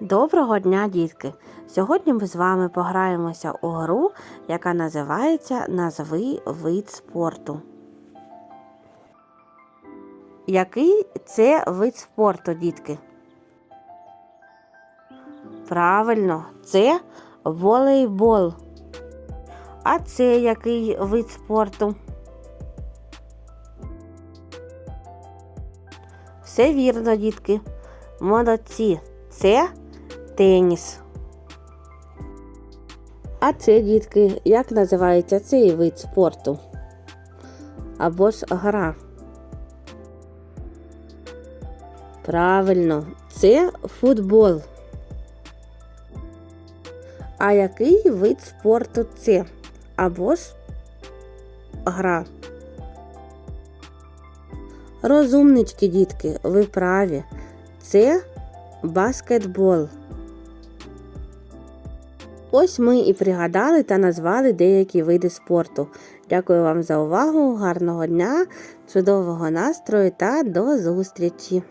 Доброго дня, дітки! Сьогодні ми з вами пограємося у гру, яка називається Назви вид спорту. Який це вид спорту, дітки? Правильно, це волейбол. А це який вид спорту? Все вірно, дітки. Молодці. Це теніс. А це, дітки, як називається цей вид спорту? Або ж гра? Правильно, це футбол. А який вид спорту це? Або ж гра? Розумнички, дітки, ви праві. Це баскетбол. Ось ми і пригадали та назвали деякі види спорту. Дякую вам за увагу, гарного дня, чудового настрою та до зустрічі!